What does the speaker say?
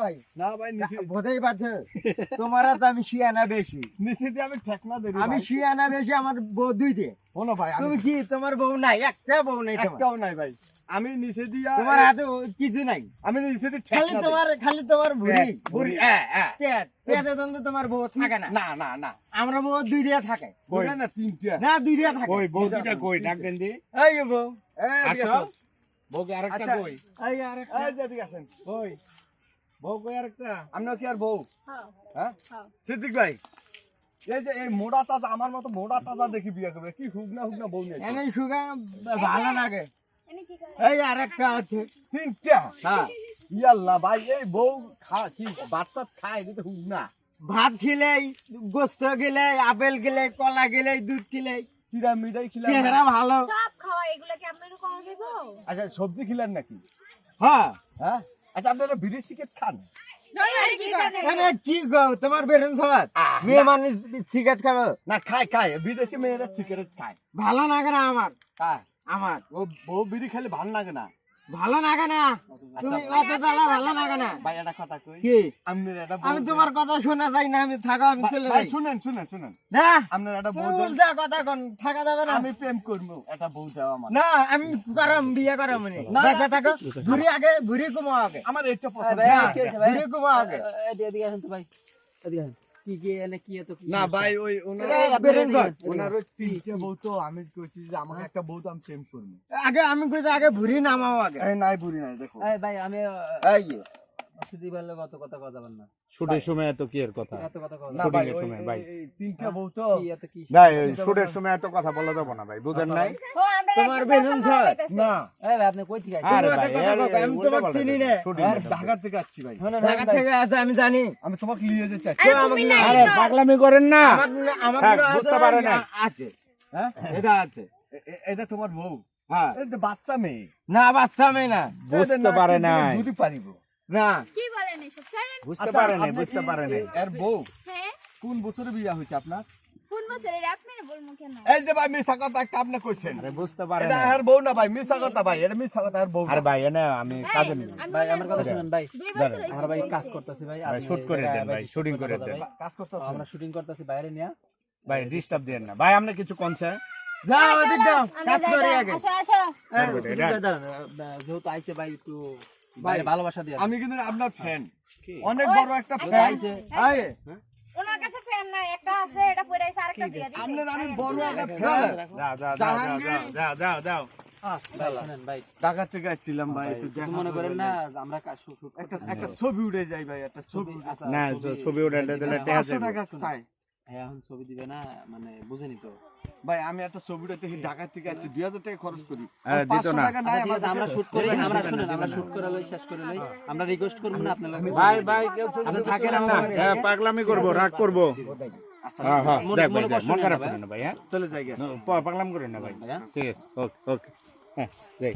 ভাই। না ভাই নিচে বোঝাই পারছ তোমার তো আমি শিয়ানা বেশি। নিচে দিয়ে আমি ঠেকনা দেরি আমি শিয়ানা বেশি আমার বউ দুই দিয়ে। শোনো ভাই তুমি কি তোমার বউ নাই? একটা বউ নাই একটাও নাই ভাই। আমি নিচে দিয়া তোমার হাতে কিছু নাই। আমি নিচে দিয়ে খালি তোমার খালি তোমার ভুড়ি বুড়ি। হ্যাঁ হ্যাঁ। পেটে দ্বন্দ্ব তোমার বউ থাকে না। না না না। আমরা বউ দুই দিয়ে থাকে। বুড়ি না তিনটা। না দুই দিয়ে থাকে। কই বউ দুটা কই? ডাক দি। এই বউ। এই আসো। বউকে আরেকটা আচ্ছা। কই? এই আরেকটা। এই যে এদিকে আসেন। কই? বউ কই আরেকটা? আপনার কি আর বউ? হ্যাঁ। হ্যাঁ? হ্যাঁ। সিদ্দিক ভাই এই যে এই মোড়া তাজা আমার মতো মোড়া তাজা দেখি বিয়ে করবে। কি হুগনা হুগনা বউ নিয়ে এনে সুগা ভালো লাগে। এনে কি করে? এই আরেকটা আছে। তিনটা? হ্যাঁ। ইয়াল্লা ভাই এই বউ খা কি বাচ্চা খায় দিতে হুগনা ভাত খেলে গোস্ত গেলে আপেল গেলে কলা গেলে দুধ খেলে চিরা মিঠাই চেহারা ভালো। সব খাওয়া এগুলো কি আপনার কম দেব আচ্ছা সবজি খিলান নাকি? হ্যাঁ। হ্যাঁ? আচ্ছা আপনারা বিড়ি সিগারেট খান? কি গো তোমার বেরন সবাই মেয়ে মানুষ সিগারেট খাবে? না খায় খায়। বিদেশি মেয়েরা সিগারেট খায়। ভালো লাগে না আমার। আমার। ও বউ বিড়ি খেলে ভালো লাগে না। ভালো লাগে না তুমি অত জ্বালা ভালো লাগে না ভাই একটা কথা কই? কি? আপনার একটা আমি তোমার কথা শোনা যাই না আমি থাকা আমি চলে যাই। শুনেন শুনেন শুনেন। না? আপনার একটা বউ দেন। কথা কোন থাকা যাবে না। আমি প্রেম করব একটা বউ দাও আমার না আমি করাম বিয়ে করাম নি। না, বেঁচে থাকো ঘুরি আগে ঘুরি কমো আগে। আমার এটা পছন্দ। ঘুরি কমো আগে। না ভাই ওই ওনার ওনার ওই তিনটে বউ তো আমি কইছি যে আমাকে একটা বউ তো আমি প্রেম করব আগে আমি কইছি আগে ভুরি নামাও আগে। এই নাই ভুরি নাই দেখো। এই ভাই আমি এই কত কথা কথা না। শুটের সময় এত কি এর কথা? এত কথা কথা না। ভাই সময়, ভাই। এই- এই বউ তো। এত কি? ভাই শুটের সময় এত কথা বলা যাবে না ভাই। বুঝেন নাই? তোমার বেরন ছয়। না। এই ভাই আপনি কই থেকে আইছেন? আরে তুমি ভাই এত কথা বলবে, আমি তোমাকে চিনি না। ঢাকা থেকে আসছি ভাই। ঢাকা থেকে আছে আমি জানি। আমি তোমাকে নিয়ে যেতে চাচ্ছি কেউ আমাকে না- আরে পাগলামি করেন না। আমার বুঝতে আছে, পারে না। আছে। হ্যাঁ? আছে। এটা তোমার বউ। হ্যাঁ। বাচ্চা মেয়ে। না বাচ্চা মেয়ে না। বুঝতে পারে না বুঝতে পারিব। না। কি বলেন এসব? ছাড়েন। বুঝতে আচ্ছা, পারে নাই বুঝতে কি পারে নাই। এর বউ? হ্যাঁ। কোন বছরে বিয়ে হয়েছে আপনার? কোন বছর? আপনার বলব কেন এই যে ভাই মিশা কথা একটা আপনি কইছেন। আরে বুঝতে পারে এটা না বউ না ভাই মিশা কথা ভাই এটা মিশা কথা আর বউ আরে ভাই এনে আমি কাজে নেই। ভাই আমার কথা শুনেন ভাই। দুই আমরা ভাই কাজ করতেছি ভাই ভাই, আপনি shoot করে দেন ভাই, shoot করে দেন। কাজ করতে আমরা শুটিং করতেছি বাইরে নিয়ে। ভাই ডিস্টার্ব দেন না। ভাই আপনি কিছু কোনছে যাও ওদিক যাও কাজ করে আগে। আসো আসো। এই, করবে, শুটিং এটা? করে দাঁড়ান, আহ, যেহেতু আইছে ভাই একটু ভাই, ভাই ভালোবাসা দিয়ে আমি কিন্তু আপনার ফ্যান অনেক বড় একটা আচ্ছা, ফ্যান ওনার কাছে ফ্যান নাই একটা আছে এটা পরে আছে আরেকটা দিয়ে দিই আপনার আমি বড় একটা ফ্যান যাও যাও যাও জাহাঙ্গীর। যাও যাও। যাও ভাই শুনেন ভাই। ঢাকা থেকে আসছিলাম ভাই একটু মনে করেন না আমরা কাজ শুট শুট একটা একটা ছবি উঠে যাই ভাই একটা ছবি আচ্ছা, না ছবি- উঠে দিলে টাকা চাই। এখন ছবি দিবে না মানে বুঝেনি তো। ভাই আমি একটা ছবি উঠাতে ঢাকা থেকে আসছি দুই হাজার টাকা খরচ করি। হ্যাঁ, আচ্ছা, আমার আছে, আমরা শুট করি আমরা দিবেন, শুনেন আমরা শুট করে লই শেষ করে লই। আমরা রিকোয়েস্ট করব না আপনার ভাই ভাই কেউ ছবি আপনি থাকেন পারেন আমার না। বাড়ি। হ্যাঁ পাগলামি করব রাগ করব। আচ্ছা, হ্যাঁ হ্যাঁ দেখ ভাই মনে দেখ, মন খারাপ না, করেন না ভাই হ্যাঁ? চলে যাই গে। পাগলাম করেন না ভাই। ঠিক আছে ওকে ওকে হ্যাঁ যাই।